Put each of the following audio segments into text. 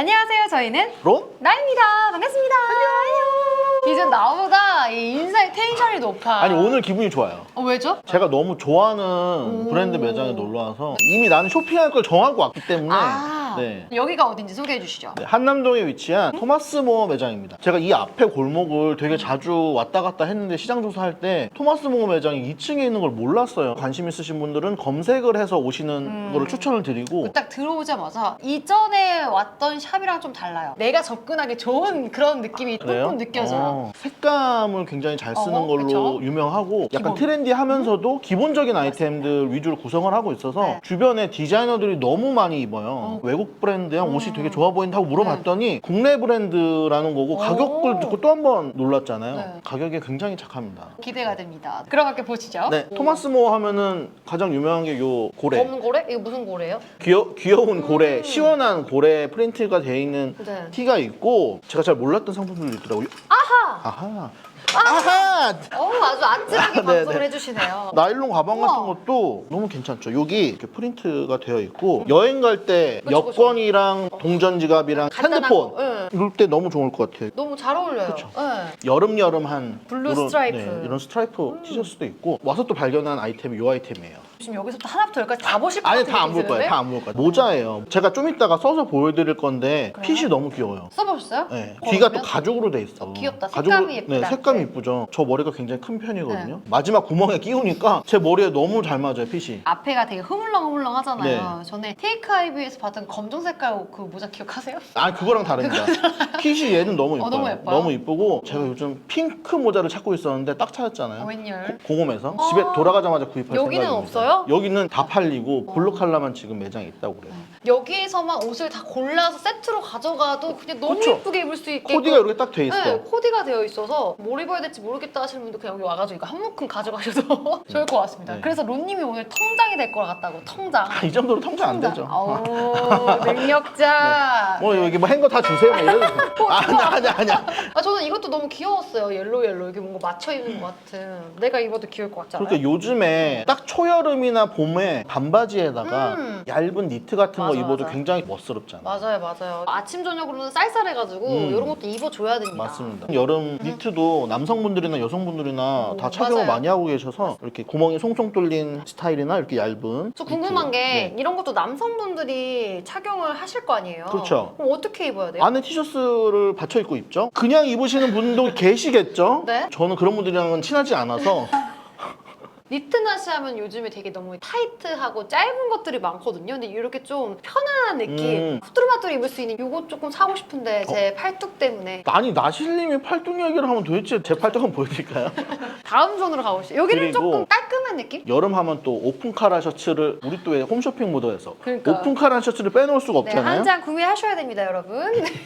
안녕하세요. 저희는 론? 나입니다. 반갑습니다. 안녕. 이제 나보다 이 인사의 텐션이 높아. 아니 오늘 기분이 좋아요. 어, 왜죠? 제가 너무 좋아하는 오. 브랜드 매장에 놀러 와서 이미 나는 쇼핑할 걸 정하고 왔기 때문에 아, 네. 여기가 어딘지 소개해 주시죠. 네, 한남동에 위치한 토마스 모어 매장입니다. 제가 이 앞에 골목을 되게 자주 왔다 갔다 했는데 시장 조사할 때 토마스 모어 매장이 2층에 있는 걸 몰랐어요. 관심 있으신 분들은 검색을 해서 오시는 음. 거를 추천을 드리고 딱 들어오자마자 이전에 왔던 샵이랑 좀 달라요. 내가 접근하기 좋은 그런 느낌이 그래요? 조금 느껴져요. 어, 색감을 굉장히 잘 쓰는 어, 걸로 그쵸? 유명하고 약간 기본. 트렌디하면서도 기본적인 아이템들 위주로 구성을 하고 있어서 네. 주변에 디자이너들이 너무 많이 입어요. 어. 외국 브랜드야 옷이 음. 되게 좋아 보인다고 물어봤더니 국내 브랜드라는 거고 오. 가격을 듣고 또 한 번 놀랐잖아요. 네. 가격이 굉장히 착합니다. 기대가 됩니다. 그럼 함께 보시죠. 네, 토마스 모어 하면은 가장 유명한 게 요 고래. 검은 고래? 이거 무슨 고래예요? 귀여, 귀여운 고래, 음. 시원한 고래 프린트가 되어 있는 네. 티가 있고 제가 잘 몰랐던 상품들도 있더라고요. 아하! 아하. 아하! 어, 아주 아찔하게 아, 네, 방송을 네. 해주시네요. 나일론 가방 같은 우와. 것도 너무 괜찮죠. 여기 이렇게 프린트가 되어 있고 여행 갈 때 그쵸, 그쵸. 여권이랑 동전 지갑이랑 간단한 핸드폰 거, 예. 이럴 때 너무 좋을 것 같아요. 너무 잘 어울려요. 예. 여름 여름한 블루 이런, 스트라이프. 네, 이런 스트라이프 티셔츠도 있고 와서 또 발견한 아이템이 이 아이템이에요. 지금 여기서부터 하나부터 열까지 다 보실 것 아니 같은 다안 느낌이 볼 거예요. 드는데? 다 안 볼 거예요. 모자예요. 제가 좀 이따가 써서 보여드릴 건데 그래요? 핏이 너무 귀여워요. 써보셨어요? 네. 어, 귀가 또 그러면? 가죽으로 돼 있어. 어, 귀엽다. 색감이 예쁘다. 네, 색감이 네. 이쁘죠. 저 머리가 굉장히 큰 편이거든요. 마지막 구멍에 끼우니까 제 머리에 너무 잘 맞아요, 핏이. 앞에가 되게 흐물렁흐물렁 하잖아요. 네. 전에 테이크 아이비에서 봤던 검정 색깔 그 모자 기억하세요? 아 그거랑 다릅니다. 핏이 얘는 너무 예뻐요. 어, 너무 예뻐요? 이쁘고 제가 요즘 핑크 모자를 찾고 있었는데 딱 찾았잖아요. 어, 웬열? 공홈에서 어. 집에 돌아가자마자 구입할 여기는 생각입니다. 없어요? 여기는 다 팔리고 어. 블루 칼라만 지금 매장에 있다고 그래요. 여기에서만 옷을 다 골라서 세트로 가져가도 그냥 너무 그쵸. 예쁘게 입을 수 있게 코디가 이렇게 딱 돼 있어. 네, 코디가 되어 있어서 뭘 입어야 될지 모르겠다 하시는 분들 그냥 여기 와가지고 이거 한 묶음 가져가셔도 좋을 것 같습니다. 네. 그래서 론님이 오늘 통장이 될 것 같다고 통장. 아, 이 정도로 통장 안 되죠. 오, 능력자. 뭐 여기 뭐 행거 다 주세요. 뭐 이래도 아니야 아니야 아니야. 아 저는 이것도 너무 귀여웠어요. 옐로 우 옐로 우 이게 뭔가 맞춰 입은 것 같은. 내가 입어도 귀여울 것 같잖아요. 그러니까 요즘에 딱 초여름 이나 봄에 반바지에다가 음. 얇은 니트 같은 거 맞아, 입어도 맞아. 굉장히 멋스럽잖아. 맞아요, 맞아요. 아침 저녁으로는 쌀쌀해가지고 음. 이런 것도 입어줘야 됩니다. 맞습니다. 여름 니트도 남성분들이나 여성분들이나 음, 다 착용을 맞아요. 많이 하고 계셔서 이렇게 구멍이 송송 뚫린 스타일이나 이렇게 얇은. 저 궁금한 니트. 게 네. 이런 것도 남성분들이 착용을 하실 거 아니에요? 그렇죠. 그럼 어떻게 입어야 돼요? 안에 티셔츠를 받쳐 입고 입죠. 그냥 입으시는 분도 계시겠죠. 네. 저는 그런 분들이랑은 친하지 않아서 니트 나시 하면 요즘에 되게 너무 타이트하고 짧은 것들이 많거든요. 근데 이렇게 좀 편안한 느낌, 음. 후뚜루마뚜루 입을 수 있는 이거 조금 사고 싶은데 제 팔뚝 때문에 아니 나실님이 팔뚝 이야기를 하면 도대체 제 팔뚝 한번 보여드릴까요? 다음 존으로 가보시죠. 여기는 그리고 조금 깔끔한 느낌? 여름 하면 또 오픈 카라 셔츠를 우리 또 왜 홈쇼핑 모드에서 그러니까. 오픈 카라 셔츠를 빼놓을 수가 네, 없잖아요. 한 장 구매하셔야 됩니다, 여러분.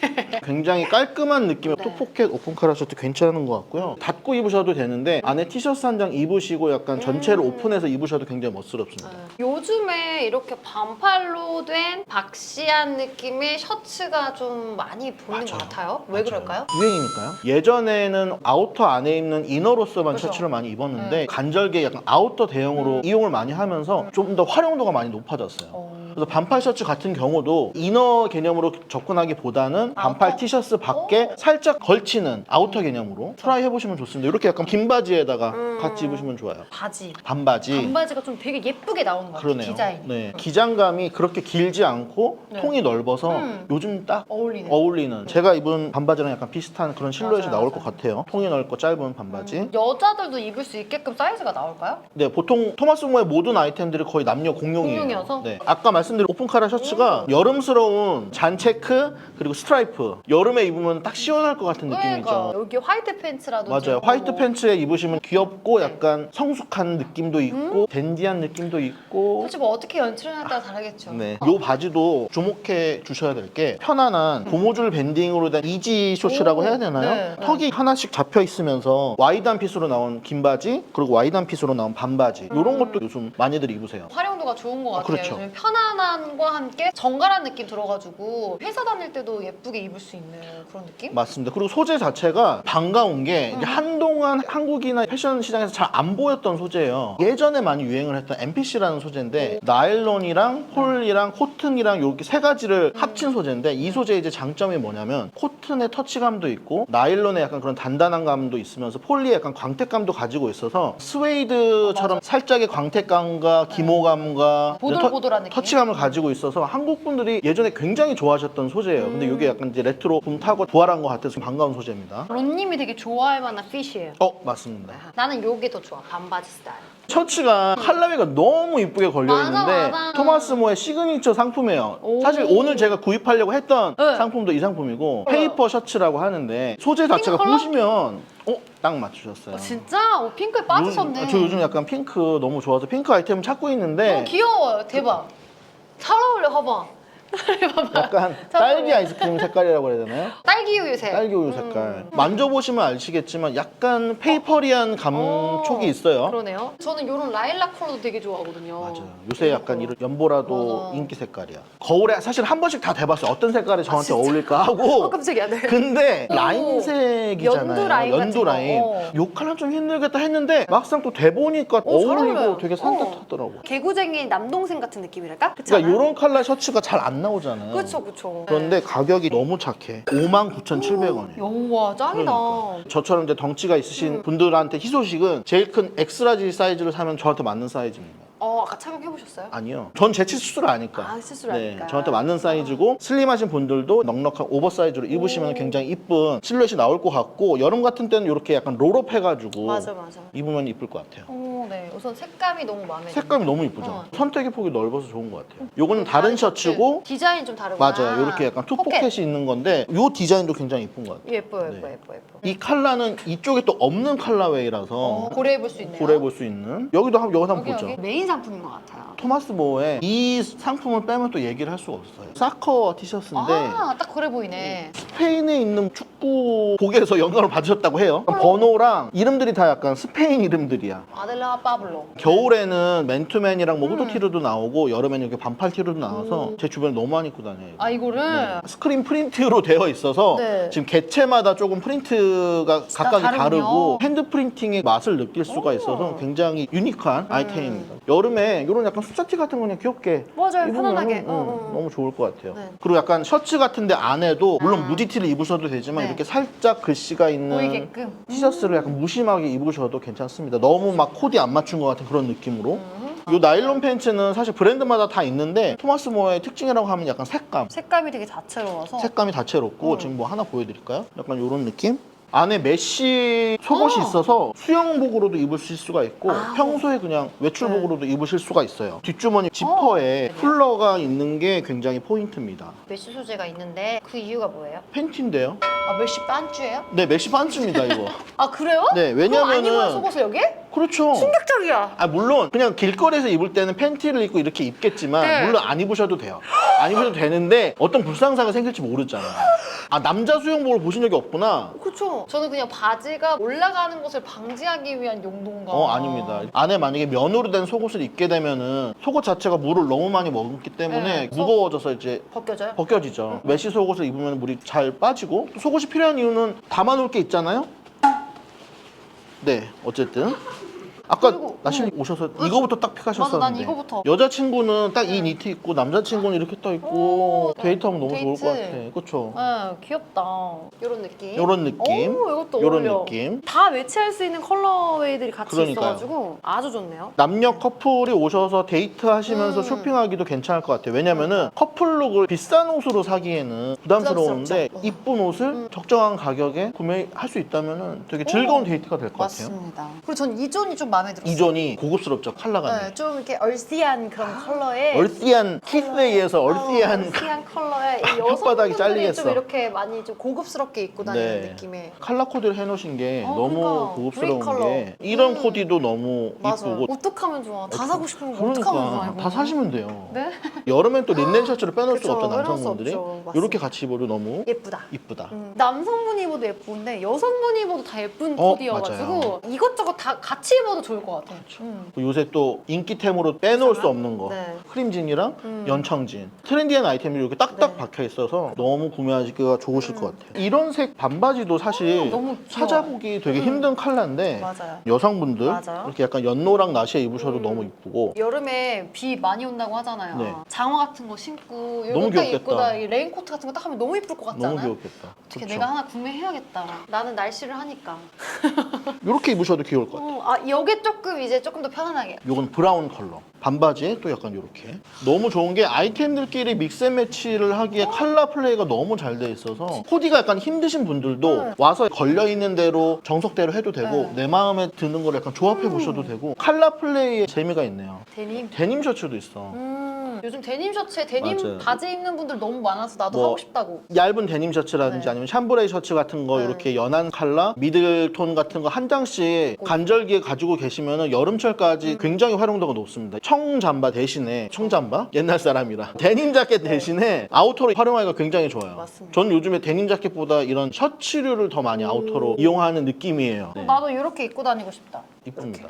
굉장히 깔끔한 느낌의 네. 투포켓 오픈 카라 셔츠 괜찮은 것 같고요. 닫고 입으셔도 되는데 안에 티셔츠 한 장 입으시고 약간 전체를 음. 오픈해서 입으셔도 굉장히 멋스럽습니다. 요즘에 이렇게 반팔로 된 박시한 느낌의 셔츠가 좀 많이 보이는 것 맞아요. 같아요. 왜 맞아요. 그럴까요? 유행이니까요. 예전에는 아우터 안에 입는 이너로서만 그죠. 셔츠를 많이 입었는데 네. 간절게 약간 아우터 대용으로 이용을 많이 하면서 좀 더 활용도가 많이 높아졌어요. 어. 그래서 반팔 셔츠 같은 경우도 이너 개념으로 접근하기보다는 반팔 아우터? 티셔츠 밖에 살짝 걸치는 아우터 개념으로 트라이 해보시면 좋습니다. 이렇게 약간 긴 바지에다가 음. 같이 입으시면 좋아요. 바지. 반바지. 반바지가 좀 되게 예쁘게 나오는 것 같아요. 그러네요. 디자인이. 네. 기장감이 그렇게 길지 않고 네. 통이 넓어서 음. 요즘 딱 어울리는. 어울리는 제가 입은 반바지랑 약간 비슷한 그런 실루엣이 맞아요, 나올. 것 같아요. 통이 넓고 짧은 반바지. 음, 여자들도 입을 수 있게끔 사이즈가 나올까요? 네, 보통 토마스 모의 모든 아이템들이 거의 남녀 공용이에요. 공용이어서? 네. 아까 말씀 드린 오픈 카라 셔츠가 여름스러운 잔 체크 그리고 스트라이프. 여름에 입으면 딱 시원할 것 같은 그러니까 느낌이죠. 여기 화이트 팬츠라든지 맞아요. 뭐 화이트 팬츠에 입으시면 귀엽고 약간 성숙한 느낌도 있고 댄디한 느낌도 있고 솔직히 뭐 어떻게 연출하냐에 따라 다르겠죠. 네. 요 바지도 주목해 주셔야 될 게 편안한 고무줄 밴딩으로 된 이지 쇼츠라고 오, 해야 되나요? 네, 네. 턱이 하나씩 잡혀 있으면서 와이드한 핏으로 나온 긴 바지 그리고 와이드한 핏으로 나온 반바지 이런 것도 요즘 많이들 입으세요. 활용도가 좋은 것 같아요. 그렇죠. 요즘 편한 편안함과 함께 정갈한 느낌 들어가지고 회사 다닐 때도 예쁘게 입을 수 있는 그런 느낌? 맞습니다. 그리고 소재 자체가 반가운 게 이제 한동안 한국이나 패션 시장에서 잘 안 보였던 소재예요. 예전에 많이 유행을 했던 MPC라는 소재인데 나일론이랑 폴이랑 코튼이랑 이렇게 세 가지를 합친 소재인데 이 소재의 이제 장점이 뭐냐면 코튼의 터치감도 있고 나일론의 약간 그런 단단한 감도 있으면서 폴리의 약간 광택감도 가지고 있어서 스웨이드처럼 살짝의 광택감과 기모감과 보들보들한 느낌? 터치감 을 가지고 있어서 한국 분들이 예전에 굉장히 좋아하셨던 소재예요. 근데 음. 이게 약간 이제 레트로 붐 타고 부활한 것 같아서 반가운 소재입니다. 론님이 되게 좋아할 만한 핏이에요. 어 맞습니다. 나는 요게 더 좋아. 반바지 스타일. 셔츠가 칼라위가 너무 이쁘게 걸려 있는데 맞아. 토마스 모의 시그니처 상품이에요. 오. 사실 오늘 제가 구입하려고 했던 네. 상품도 이 상품이고 어. 페이퍼 셔츠라고 하는데 소재 자체가 컬러? 보시면 어 딱 맞추셨어요. 어, 진짜? 어, 핑크에 빠지셨네. 요- 저 요즘 약간 핑크 너무 좋아서 핑크 아이템 찾고 있는데 너무 귀여워요. 대박. 잘 어울려, 봐봐. 약간 잘 딸기. 아이스크림 색깔이라고 해야 되나요? 딸기 우유색. 딸기 우유 음. 색깔. 만져보시면 아시겠지만 약간 페이퍼리한 감촉이 어, 있어요. 그러네요. 저는 이런 라일락 컬러도 되게 좋아하거든요. 맞아요. 요새 약간 이런 연보라도 맞아. 인기 색깔이야. 거울에 사실 한 번씩 다 대봤어요. 어떤 색깔이 저한테 진짜? 어울릴까 어, 하고. 깜짝이야. 네. 근데 오. 라인색이잖아요. 연두 라인 같은 연두 거. 라인. 어. 요 컬러 좀 힘들겠다 했는데 막상 또 대보니까 어, 잘 어울리고 어울려요. 되게 산뜻하더라고. 개구쟁이 남동생 같은 느낌이랄까? 그치 그러니까 않아요? 이런 컬러 셔츠가 잘 안 나오잖아요. 그쵸, 그쵸. 그런데 가격이 너무 착해. 59,700원이에요. 여우와 짱이다. 그러니까. 저처럼 이제 덩치가 있으신 음. 분들한테 희소식은 제일 큰 엑스라지 사이즈를 사면 저한테 맞는 사이즈입니다. 어, 아까 착용해 보셨어요? 아니요. 전 제 치수를 아니까. 아, 실수를 네, 하니까. 저한테 맞는 사이즈고 슬림하신 분들도 넉넉한 오버사이즈로 입으시면 오. 굉장히 이쁜 실루엣이 나올 것 같고 여름 같은 때는 이렇게 약간 롤업 해가지고 맞아, 맞아. 입으면 이쁠 것 같아요. 오, 네. 우선 색감이 너무 마음에 들어요. 색감이 너무 이쁘죠? 어. 선택의 폭이 넓어서 좋은 것 같아요. 요거는 다른 셔츠고 디자인 좀 다르구나. 맞아요. 이렇게 약간 투 포켓. 포켓이 있는 건데 요 디자인도 굉장히 이쁜 것 같아요. 예뻐요, 예뻐, 네. 예뻐, 예뻐. 이 컬러는 이쪽에 또 없는 컬러웨이라서 어, 고려해 볼 수 있네요. 고려해 볼 수 있는 여기도 한 여기서 한번 여기, 보죠. 여기 메인 상품인 것 같아요. 토마스 모어의 이 상품을 빼면 또 얘기를 할 수가 없어요. 사커 티셔츠인데 아, 딱 그래 보이네. 스페인에 있는 축구 복에서 영감을 받으셨다고 해요. 번호랑 이름들이 다 약간 스페인 이름들이야. 아델라 파블로. 겨울에는 맨투맨이랑 뭐 음. 후드티로도 나오고 여름에는 이렇게 반팔 티로도 나와서 제 주변에 너무 많이 입고 다녀요. 아, 이거를 네. 스크린 프린트로 되어 있어서 네. 지금 개체마다 조금 프린트가 각각이 다르군요. 다르고 핸드 프린팅의 맛을 느낄 수가 오. 있어서 굉장히 유니크한 음. 아이템입니다. 여름 에 이런 약간 수자티 같은 거 그냥 귀엽게 맞아요, 입으면 편안하게. 음, 어, 어. 너무 좋을 것 같아요. 네. 그리고 약간 셔츠 같은데 안에도 물론 아. 무지티를 입으셔도 되지만 네. 이렇게 살짝 글씨가 있는 보이게끔. 티셔츠를 약간 무심하게 입으셔도 괜찮습니다. 너무 막 코디 안 맞춘 것 같은 그런 느낌으로. 음. 이 나일론 팬츠는 사실 브랜드마다 다 있는데 토마스 모어의 특징이라고 하면 약간 색감. 색감이 되게 다채로워서. 색감이 다채롭고 음. 지금 뭐 하나 보여드릴까요? 약간 이런 느낌? 안에 메쉬 속옷이 어. 있어서 수영복으로도 입으실 수가 있고 아. 평소에 그냥 외출복으로도 입으실 수가 있어요. 뒷주머니 어. 지퍼에 네. 쿨러가 있는 게 굉장히 포인트입니다. 메쉬 소재가 있는데 그 이유가 뭐예요? 팬티인데요? 아, 메쉬 반쭈예요? 네, 메쉬 반츠입니다 이거. 아, 그래요? 네, 그럼 안 입어요, 왜냐면은 속옷을 여기? 그렇죠. 충격적이야. 아 물론 그냥 길거리에서 입을 때는 팬티를 입고 이렇게 입겠지만 네. 물론 안 입으셔도 돼요. 안 입으셔도 되는데 어떤 불상사가 생길지 모르잖아요. 아 남자 수영복을 보신 적이 없구나. 그렇죠. 저는 그냥 바지가 올라가는 것을 방지하기 위한 용도인가. 어 아닙니다. 안에 만약에 면으로 된 속옷을 입게 되면은 속옷 자체가 물을 너무 많이 먹기 때문에 네. 무거워져서 이제 벗겨져요? 벗겨지죠. 메쉬 속옷을 입으면 물이 잘 빠지고 또 속옷이 필요한 이유는 담아놓을 게 있잖아요. 네, 어쨌든 아까 그리고, 나실 오셔서 이거부터 딱 픽하셨었는데 맞아, 난 이거부터. 여자친구는 딱 이 니트 입고 남자친구는 이렇게 떠 있고 오, 데이트하면 너무 데이트. 좋을 것 같아. 그렇죠? 네, 귀엽다. 이런 느낌. 요런 느낌. 오, 이것도 요런 어울려. 느낌. 다 매치할 수 있는 컬러웨이들이 같이 그러니까요. 있어가지고 아주 좋네요. 남녀 커플이 오셔서 데이트 하시면서 음. 쇼핑하기도 괜찮을 것 같아요. 왜냐면은 커플룩을 비싼 옷으로 사기에는 부담스러운데 부담스럽죠. 이쁜 옷을 음. 적정한 가격에 구매할 수 있다면은 되게 즐거운 데이트가 될 것 같아요. 맞습니다. 그리고 전 이존이 좀 마음에 들었어요. 이존이 고급스럽죠. 컬러가. 네, 좀 이렇게 얼씨한 그런 컬러에 얼씨한 키스에이에서 어, 얼씨한 얼씨한 컬러에 이 혓바닥이 여성분들이 잘리겠어. 좀 이렇게 많이 좀 고급스럽게 입고 다니는 네. 느낌의 컬러 코디를 해놓으신 게 어, 너무 그러니까. 고급스러운 컬러. 게 이런 음. 코디도 너무 맞아 요. 이쁘고 어떡하면 좋아. 다 사고 싶은 거 어떡하면 좋아. 그러니까 이거. 다 사시면 돼요. 네? 여름엔 또 린넨 셔츠를 빼놓을 수가 그쵸, 없죠 빼놓을 수 남성분들이. 없죠. 맞습니다. 이렇게 같이 입어도 너무 예쁘다. 이쁘다. 음, 남성분이 입어도 예쁜데 여성분이 입어도 다 예쁜 어, 코디여가지고 이것저것 다 같이 입어도 좋을 것 같아. 괜찮죠. 음. 요새 또 인기템으로 빼놓을 수 없는 거. 네. 크림진이랑 음. 연청진. 트렌디한 아이템이 이렇게 딱딱 네. 박혀 있어서 너무 구매하기가 좋으실 것 같아요. 이런 색 반바지도 사실 음, 너무 귀여워. 찾아보기 되게 음. 힘든 컬러인데 맞아요. 여성분들 맞아요. 이렇게 약간 연노랑 나시에 입으셔도 음. 너무 이쁘고 여름에 비 많이 온다고 하잖아요. 네. 장화 같은 거 신고 너무 딱 귀엽겠다. 입고 나이 레인코트 같은 거 딱 하면 너무 이쁠 것 같지 너무 않아요? 귀엽겠다. 어떻게 그쵸? 내가 하나 구매해야겠다. 나는 날씨를 하니까. 이렇게 입으셔도 귀여울 것 같아요. 어, 아 여기 조금 이제 조금 더 편안하게. 요건 브라운 컬러. 반바지에 또 약간 이렇게. 너무 좋은 게 아이템들끼리 믹스앤매치를 하기에 컬러 플레이가 너무 잘 돼 있어서 코디가 약간 힘드신 분들도 네. 와서 걸려있는 대로 정석대로 해도 되고 네. 내 마음에 드는 걸 약간 조합해 보셔도 되고 컬러 플레이에 재미가 있네요. 데님. 데님 셔츠도 있어. 음, 요즘 데님 셔츠에 데님 맞아요. 바지 입는 분들 너무 많아서 나도 뭐, 하고 싶다고. 얇은 데님 셔츠라든지 네. 아니면 샴브레이 셔츠 같은 거 네. 이렇게 연한 컬러, 미들톤 같은 거 한 장씩 간절기에 가지고 계시면 여름철까지 음. 굉장히 활용도가 높습니다. 청잠바 대신에 청잠바 옛날 사람이라 데님 자켓 대신에 아우터로 활용하기가 굉장히 좋아요. 네. 맞습니다. 전 요즘에 데님 자켓보다 이런 셔츠류를 더 많이 아우터로 이용하는 느낌이에요. 네, 나도 이렇게 입고 다니고 싶다. 이쁩니다.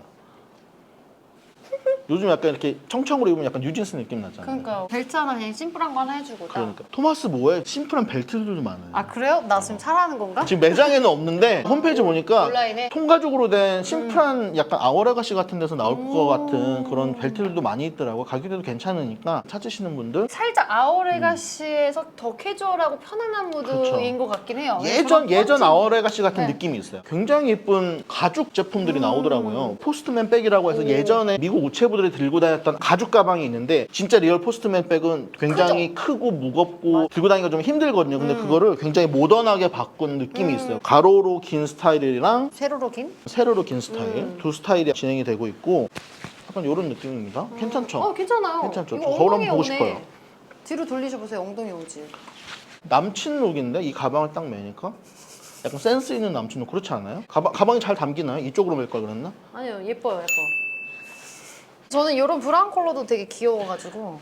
요즘 약간 이렇게 청청으로 입으면 약간 뉴진스 느낌 나잖아요. 그러니까 벨트 하나 그냥 심플한 거 하나 해주고. 딱. 그러니까. 토마스 모에 심플한 벨트들도 많아요. 아 그래요? 나 지금 사라는 건가? 지금 매장에는 없는데 홈페이지 보니까 온라인에? 통가죽으로 된 심플한 약간 아워라가시 같은 데서 나올 것 음. 같은 그런 벨트들도 많이 있더라고 가격대도 괜찮으니까 찾으시는 분들 살짝 아오레가시에서 더 캐주얼하고 편안한 무드인 그렇죠. 것 같긴 해요. 예전 그런 예전 펀치- 아워레가시 같은 네. 느낌이 있어요. 굉장히 예쁜 가죽 제품들이 음. 나오더라고요. 포스트맨 백이라고 해서 오. 예전에 미국 우체 부들이 들고 다녔던 가죽 가방이 있는데 진짜 리얼 포스트맨 백은 굉장히 크고 무겁고 들고 다니기가 좀 힘들거든요. 근데 음. 그거를 굉장히 모던하게 바꾼 느낌이 음. 있어요. 가로로 긴 스타일이랑 세로로 긴? 세로로 긴 스타일 음. 두 스타일이 진행이 되고 있고 약간 이런 느낌입니다. 괜찮죠? 어 괜찮아요. 괜찮죠? 이거 저 거울 엉덩이 한번 보고 오네. 싶어요. 뒤로 돌리셔 보세요. 엉덩이 오지. 남친 룩인데 이 가방을 딱 매니까 약간 센스 있는 남친 룩 그렇지 않아요? 가방 가방이 잘 담기나요? 이쪽으로 맬걸 그랬나? 아니요 예뻐요 예뻐. 저는 이런 브라운 컬러도 되게 귀여워가지고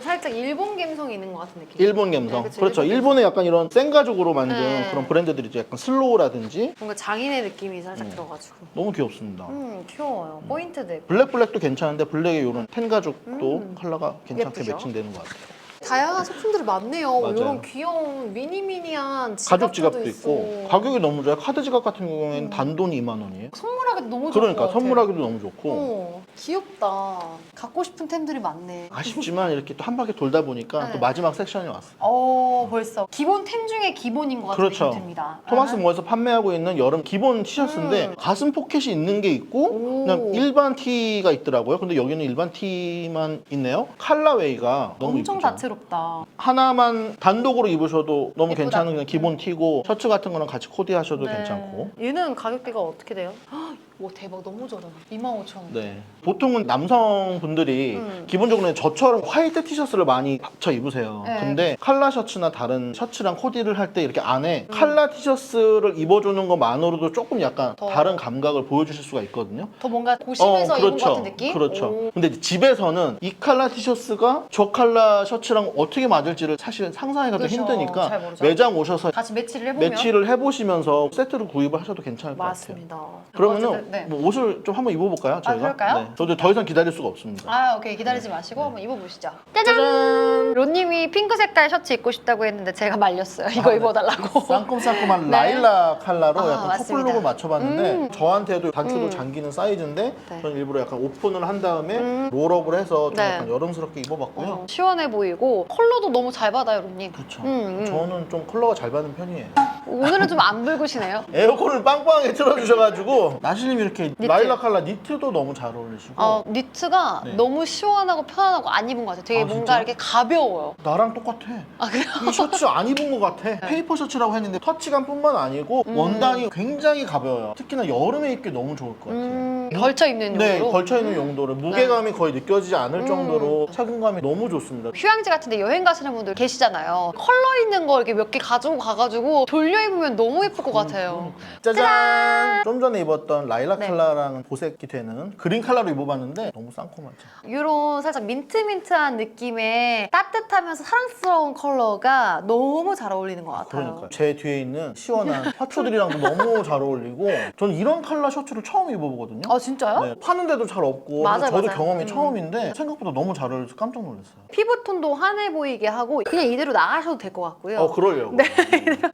살짝 일본 감성이 있는 것 같은 느낌. 일본 감성. 네, 그쵸, 그렇죠. 일본 일본의 약간 이런 센 가죽으로 만든 네. 그런 브랜드들이 있죠. 약간 슬로우라든지 뭔가 장인의 느낌이 살짝 음. 들어가지고. 너무 귀엽습니다. 음 귀여워요. 포인트도 있고. 블랙 블랙도 괜찮은데 블랙의 이런 텐 가죽도 음. 컬러가 괜찮게 예쁘죠? 매칭되는 것 같아요. 다양한 소품들이 많네요. 맞아요. 이런 귀여운 미니미니한 가죽 지갑도. 있고 가격이 너무 좋아요. 카드 지갑 같은 경우에는 음. 단돈이 2만 원이에요. 선물하기도 너무 좋을 그러니까. 선물하기도 너무 좋고 어, 귀엽다. 갖고 싶은 템들이 많네. 아쉽지만 이렇게 또 한 바퀴 돌다 보니까 네. 또 마지막 섹션이 왔어요. 어 벌써 기본 템 중에 기본인 것 같은 그렇죠. 듭니다. 토마스 아. 모에서 판매하고 있는 여름 기본 티셔츠인데 음. 가슴 포켓이 있는 게 있고 오. 그냥 일반 티가 있더라고요. 근데 여기는 일반 티만 있네요. 칼라웨이가 너무 엄청 이쁘죠. 다채롭 다. 하나만 단독으로 입으셔도 너무 예쁘다. 괜찮은 그냥 기본 티고 셔츠 같은 거랑 같이 코디하셔도 네. 괜찮고. 얘는 가격대가 어떻게 돼요? 헉, 와 대박 너무 저렴. 25,000원. 네. 보통은 남성분들이 음. 기본적으로 저처럼 화이트 티셔츠를 많이 합쳐 입으세요. 네. 근데 칼라 셔츠나 다른 셔츠랑 코디를 할 때 이렇게 안에 음. 칼라 티셔츠를 입어주는 것만으로도 조금 약간 더- 다른 감각을 보여주실 수가 있거든요. 더 뭔가 고심해서 입은 것 같은 느낌? 그렇죠. 오. 근데 이제 집에서는 이 칼라 티셔츠가 저 칼라 셔츠랑 어떻게 맞을지를 사실 상상하기가 더 그렇죠. 힘드니까 모르죠. 매장 오셔서 같이 매치를 해보면 매치를 해보시면서 세트를 구입을 하셔도 괜찮을 것 같아요. 맞습니다. 그러면은 네. 뭐 옷을 좀 한번 입어볼까요? 저희가? 그럴까요? 네. 저도 더 이상 기다릴 수가 없습니다. 아 오케이 기다리지 마시고 한번 입어보시죠. 짜잔! 로님이 핑크 색깔 셔츠 입고 싶다고 했는데 제가 말렸어요. 이거 아, 네. 입어달라고. 쌍콤쌍콤한 네. 라일락 컬러로 아, 약간 맞습니다. 커플룩을 맞춰봤는데 음. 저한테도 단추도 음. 잠기는 사이즈인데 네. 저는 일부러 약간 오픈을 한 다음에 음. 롤업을 해서 좀 네. 약간 여름스럽게 입어봤고요. 어, 시원해 보이고 컬러도 너무 잘 받아요, 로님. 그렇죠. 음, 음. 저는 좀 컬러가 잘 받는 편이에요. 오늘은 좀 안 붉으시네요. 에어컨을 빵빵하게 틀어주셔가지고 나시님 이렇게 니트. 라일락 컬러 니트도 너무 잘 어울리시고 어, 니트가 네. 너무 시원하고 편안하고 안 입은 것 같아요. 되게 아, 뭔가 진짜? 이렇게 가벼워요. 나랑 똑같아. 아 그래요? 이 셔츠 안 입은 것 같아. 페이퍼 셔츠라고 했는데 터치감뿐만 아니고 음. 원단이 굉장히 가벼워요. 특히나 여름에 입기 너무 좋을 것 같아요. 음, 걸쳐 입는 네, 용도로. 걸쳐 있는 용도로 무게감이 거의 느껴지지 않을 음. 정도로 착용감이 너무 좋습니다. 휴양지 같은데 여행 가시는 분들 계시잖아요. 컬러 있는 거 이렇게 몇 개 가지고 가가지고 돌려 입으면 너무 예쁠 것 같아요. 짜잔! 좀 전에 입었던 라일락 네. 컬러랑 보색이 되는 그린 컬러로 입어봤는데 너무 쌍콤하죠. 이런 살짝 민트민트한 느낌의 따뜻하면서 사랑스러운 컬러가 너무 잘 어울리는 것 같아요. 그러니까 제 뒤에 있는 시원한 화초들이랑도 너무 잘 어울리고 저는 이런 컬러 셔츠를 처음 입어보거든요. 어, 아 진짜요? 네, 파는데도 잘 없고 맞아요, 저도 맞아요. 경험이 음. 처음인데 생각보다 너무 잘 어울려서 깜짝 놀랐어요. 피부톤도 환해 보이게 하고 그냥 이대로 나가셔도 될 것 같고요. 어 그러려고. 네.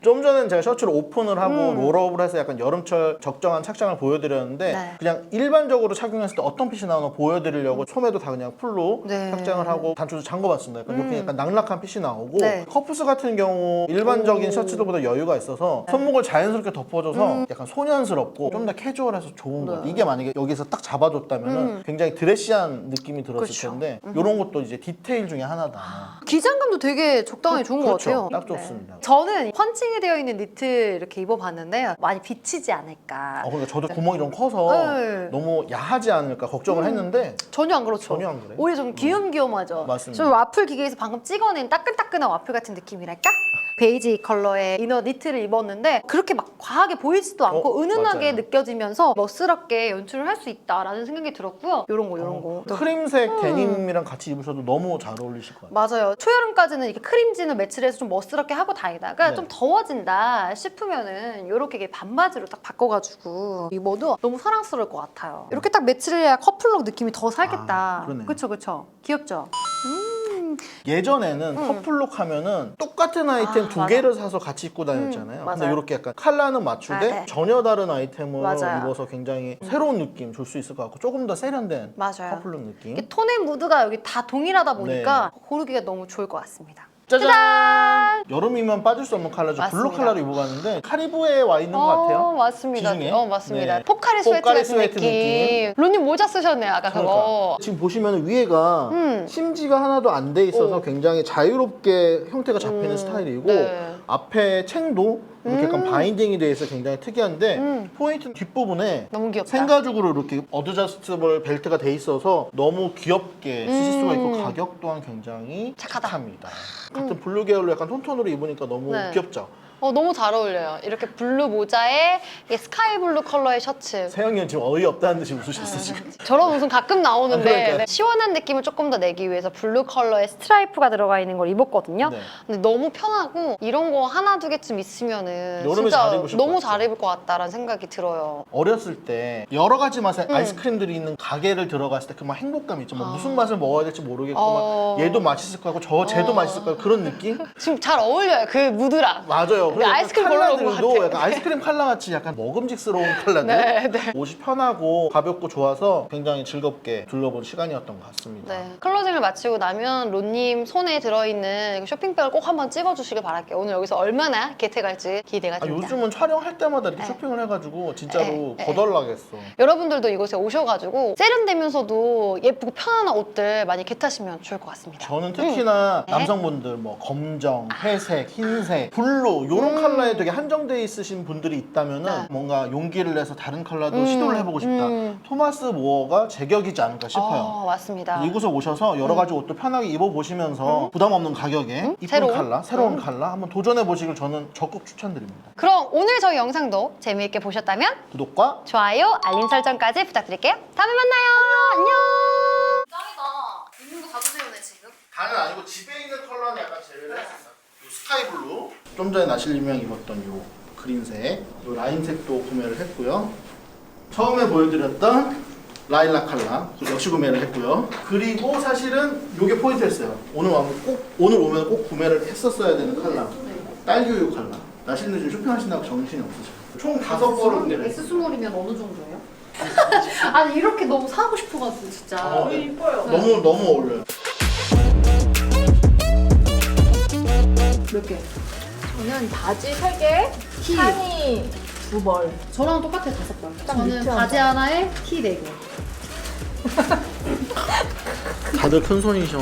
좀 전에 제가 셔츠를 오픈을 하고 음. 롤업을 해서 약간 여름철 적정한 착장을 보여드렸는데 네. 그냥 일반적으로 착용했을 때 어떤 핏이 나오나 보여드리려고 소매도 다 그냥 풀로 네. 착장을 하고 단추도 잠궈봤습니다. 약간 이렇게 음. 약간 낙낙한 핏이 나오고 네. 커프스 같은 경우 일반적인 오. 셔츠들보다 여유가 있어서 손목을 자연스럽게 덮어줘서 약간 소년스럽고 좀 더 캐주얼해서 좋은 거예요. 음. 네. 이게 만약에 여기서 딱 잡아줬다면 은 음. 굉장히 드레시한 느낌이 들었을 그렇죠. 텐데 이런 것도 이제 디테일 중에 하나다. 기장감도 되게 적당히 좋은 것 그렇죠. 같아요. 딱 좋습니다. 저는 펀칭이 되어 있는 니트 이렇게 입어봤는데 많이 비치지 않을까. 어, 그러니까 저도 구멍이 좀 커서 네. 너무 야하지 않을까 걱정을 음. 했는데 전혀 안 그렇죠. 전혀 안 그래. 오히려 좀 귀염귀염하죠. 맞습니다. 좀 와플 기계에서 방금 찍어낸 따끈따끈한 와플 같은 느낌이랄까? 베이지 컬러의 이너 니트를 입었는데 그렇게 막 과하게 보이지도 않고 어, 은은하게 맞아요. 느껴지면서 멋스럽게 연출을 할 수 있다라는 생각이 들었고요. 요런 거, 요런 거. 어, 크림색 음. 데님이랑 같이 입으셔도 너무 잘 어울리실 것 같아요. 맞아요. 초여름까지는 이렇게 크림진을 매치를 해서 좀 멋스럽게 하고 다니다가 네. 좀 더워진다 싶으면은 이렇게 반바지로 딱 바꿔가지고 입어도 너무 사랑스러울 것 같아요. 이렇게 딱 매치를 해야 커플룩 느낌이 더 살겠다. 아, 그러네요. 그쵸, 그쵸. 귀엽죠? 예전에는 음. 커플룩 하면은 똑같은 아이템 아, 두 맞아. 개를 사서 같이 입고 다녔잖아요. 음, 근데 맞아요. 이렇게 약간 컬러는 맞추되 아, 네. 전혀 다른 아이템을 맞아요. 음. 입어서 굉장히 새로운 느낌 줄 수 있을 것 같고 조금 더 세련된 맞아요. 커플룩 느낌. 이게 톤의 무드가 여기 다 동일하다 보니까 네. 고르기가 너무 좋을 것 같습니다. 짜잔! 여름이면 빠질 수 없는 컬러죠. 블루 맞습니다. 컬러를 입어봤는데 카리브해에 와 있는 것 같아요. 맞습니다. 지중해? 어, 맞습니다. 네. 포카리 스웨트 포카리 같은 스웨트 느낌. 느낌. 로님 모자 쓰셨네요, 아까 그거. 그러니까. 지금 보시면 위에가 음. 심지가 하나도 안 돼 있어서 오. 굉장히 자유롭게 형태가 잡히는 음, 스타일이고 네. 앞에 챙도 이렇게 약간 음. 바인딩이 돼 있어 굉장히 특이한데 음. 포인트는 뒷부분에 너무 귀엽다. 생가죽으로 이렇게 어드저스트블 벨트가 돼 있어서 너무 귀엽게 쓰실 수가 있고 음. 가격 또한 굉장히 착하다. 착합니다. 같은 블루 계열로 약간 톤톤으로 입으니까 너무 네. 귀엽죠. 어, 너무 잘 어울려요. 이렇게 블루 모자에 이 스카이 블루 컬러의 셔츠. 세영이는 지금 어이없다는 듯이 웃으셨어 지금. 저런 웃음 가끔 나오는데 아, 그러니까요. 네, 시원한 느낌을 조금 더 내기 위해서 블루 컬러의 스트라이프가 들어가 있는 걸 입었거든요. 네. 근데 너무 편하고 이런 거 하나 두 개쯤 있으면은 여름에 진짜 잘 입으실 너무 것잘 같아요. 입을 것 같다라는 생각이 들어요. 어렸을 때 여러 가지 맛의 음. 아이스크림들이 있는 가게를 들어갔을 때 그 막 행복감 있죠. 막 아. 무슨 맛을 먹어야 될지 모르겠고 어. 막 얘도 맛있을 것 같고 저 쟤도 어. 맛있을 것 같고 그런 느낌? 지금 잘 어울려요. 그 무드랑. 맞아요. 근데 아이스크림 걸러 온것 도 같아. 약간 아이스크림 칼라 같이 약간 먹음직스러운 칼라들. 네, 네. 옷이 편하고 가볍고 좋아서 굉장히 즐겁게 둘러본 시간이었던 것 같습니다. 네. 클로징을 마치고 나면 로님 손에 들어있는 그 쇼핑백을 꼭 한번 찍어주시길 바랄게요. 오늘 여기서 얼마나 개태 갈지 기대가 아, 됩니다. 요즘은 촬영할 때마다 이렇게 네. 쇼핑을 해가지고 진짜로 네, 네. 거덜나겠어. 여러분들도 이곳에 오셔가지고 세련되면서도 예쁘고 편안한 옷들 많이 개타시면 좋을 것 같습니다. 저는 특히나 네. 남성분들 뭐 검정, 회색, 흰색, 블루 이런 음. 컬러에 되게 한정돼 있으신 분들이 있다면은 네. 뭔가 용기를 내서 다른 컬러도 음, 시도를 해보고 싶다. 음. 토마스 모어가 제격이지 않을까 싶어요. 어, 맞습니다. 이곳에 오셔서 여러 가지 옷도 편하게 입어보시면서 부담 없는 가격에 이쁜 음. 새로운? 컬러, 새로운 음. 컬러 한번 도전해 보시길 저는 적극 추천드립니다. 그럼 오늘 저희 영상도 재미있게 보셨다면 구독과 좋아요, 알림 설정까지 부탁드릴게요. 다음에 만나요. 안녕. 짱이다. 있는 거다 드세요 네 지금. 다는 아니고 집에 있는 컬러는 약간 제외를 했었어요. 요 스카이 블루, 좀 전에 나실리명 입었던 요 그린색, 요 라인색도 구매를 했고요. 처음에 보여드렸던 라일락 컬러 역시 구매를 했고요. 그리고 사실은 요게 포인트였어요. 오늘 와면 꼭 오늘 오면 꼭 구매를 했었어야 되는 컬러. 딸기우유 컬러. 나실리 지금 쇼핑하신다고 정신이 없으셔. 총 다섯 벌을 구매를 했어요. 스몰이면 어느 정도예요? 아니 이렇게 너무 사고 싶어가지고 진짜. 어, 네. 이뻐요. 너무 너무 어울려요. 몇 개? 저는 바지 3개, 티. 상의 2벌. 저랑 똑같아 다섯 번. 딱 저는 니트한 바지 거. 하나에 티 네 개. 다들 큰 손이셔.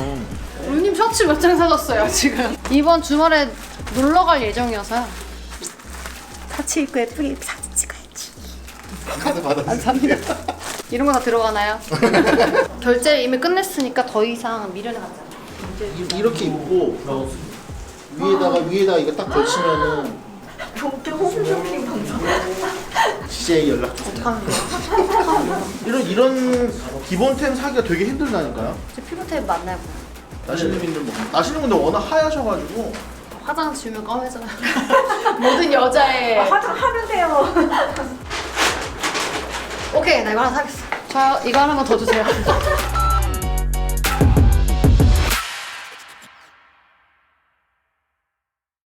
루님 셔츠 몇 장 사셨어요 지금? 이번 주말에 놀러 갈 예정이어서요. 같이 입고 예쁘게 사진 찍어야지. 받았어요. 감사합니다. 이런 거 다 들어가나요? 결제 이미 끝냈으니까 더 이상 미련이 가지 않아요. 이- 이렇게 입고 위에다가 위에다가 이거 딱 걸치면은 본격 홈쇼핑 방송. CJ 연락 주세요. 이런 이런 기본템 사기가 되게 힘들다니까요. 제 피부탭 맞나요? 나시는 분들 뭐 나시는 분들 워낙 하얘셔가지고 화장 지우면 까매져요. 모든 여자의 화장하면 돼요. 오케이 나 이거 하나 사겠어. 저 이거 하나만 더 주세요.